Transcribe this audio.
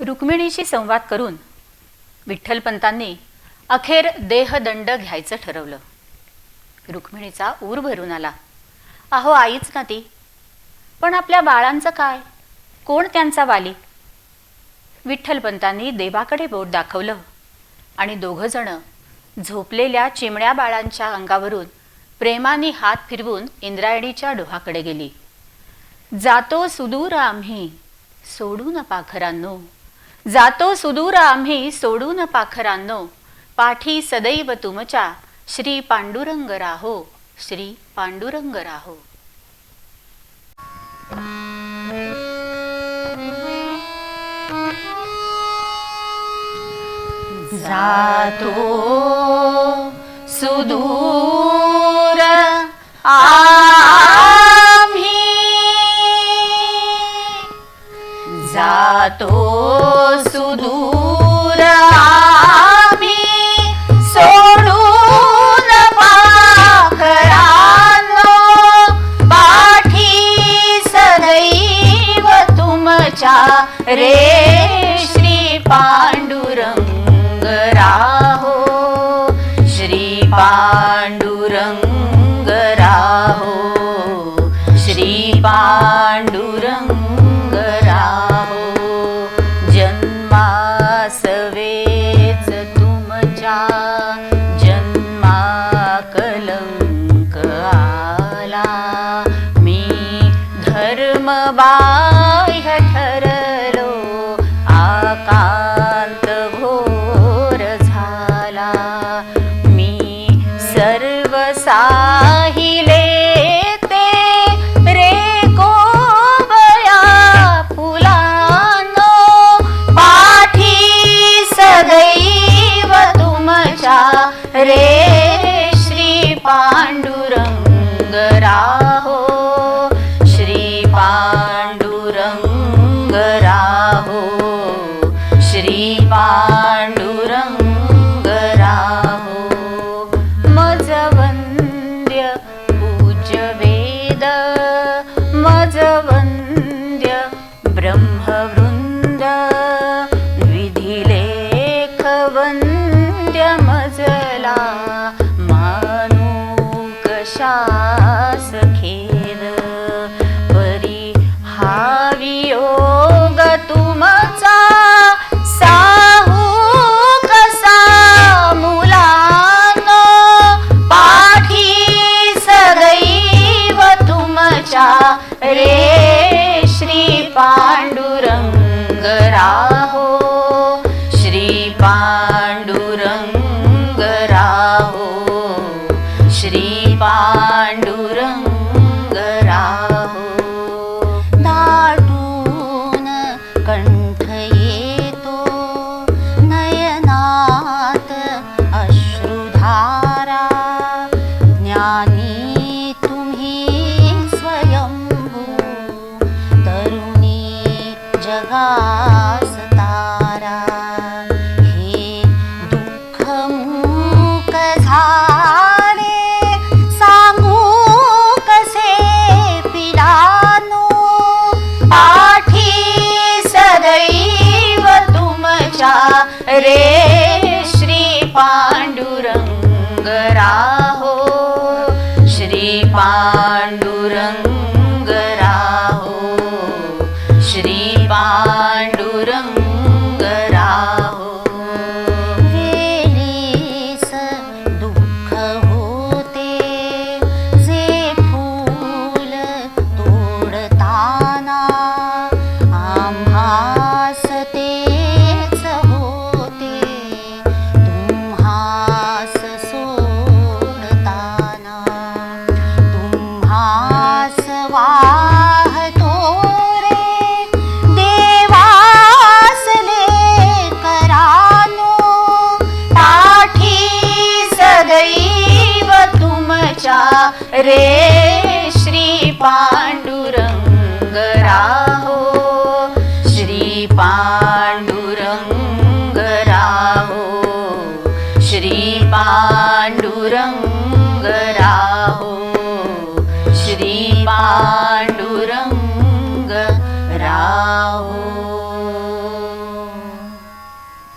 रुक्मिणीशी संवाद करून विठ्ठलपंतांनी अखेर देहदंड घ्यायचं ठरवलं. रुक्मिणीचा ऊर भरून आला. अहो आईच ना ती. पण आपल्या बाळांचं काय? कोण त्यांचा वाली? विठ्ठलपंतांनी देवाकडे बोट दाखवलं आणि दोघंजणं झोपलेल्या चिमण्या बाळांच्या अंगावरून प्रेमाने हात फिरवून इंद्रायणीच्या डोहाकडे गेली. जातो सुदूर आम्ही. सोडून पाखरांनो जातो सुदूर आम्ही सोडून पाखरांनो. पाठी सदैव तुमच्या श्री पांडुरंग राहो श्री पांडुरंग राहो. जातो सुदूर तुमच्या जन्मा कलंक आला. मी धर्मबाह्य ठरलो आकांत घोर झाला. मी सर्व साहिले पांडुरंग जगास तारा। हे दुःख मूक झाले सांगू कसे पिलानो? पाठी सदैव तुमच्या रे श्री रे